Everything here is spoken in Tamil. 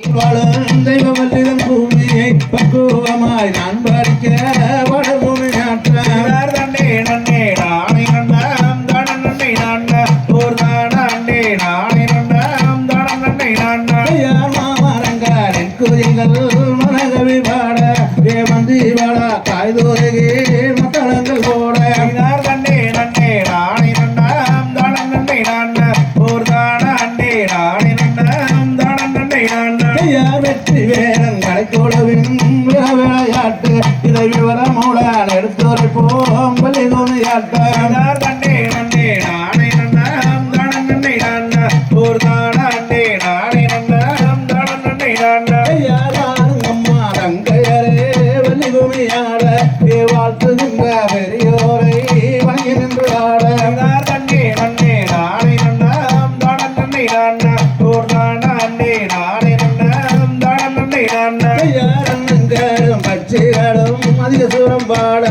வாழும் தெய்வமல்லிதன் பூமியை பக்குவமாய் நான் படிக்க வடபூமி நாட்டார் நன்னே நன்னே நானே நன்னாம் தானம் நன்னே நான்னா ஓர் தானே நானே நன்னாம் தானம் நன்னே ஐயார் மாமரங்காரின் குதிங்கள் மனகவி பாட ஏமந்தி வாழ காய்தோருகே மத்தளங்கள் வேரன் விளையாட்டு இதை விவரமுடன் எடுத்துரைப்போம் பள்ளி துணியாட்டம் ஐதார் நன்னே நானே நன்னாம் தானம் நன்னே நான்னா ஓர் தானே நானே நன்னாம் தானம் தங்கையரே வள்ளி வாழ்த்துகின்ற பெரியோரை வணங்கி நின்று ஆட ஐதார் நன்னே நானே நன்னாம் தானம் நன்னே சேரும் அதிக சூரம் பாட.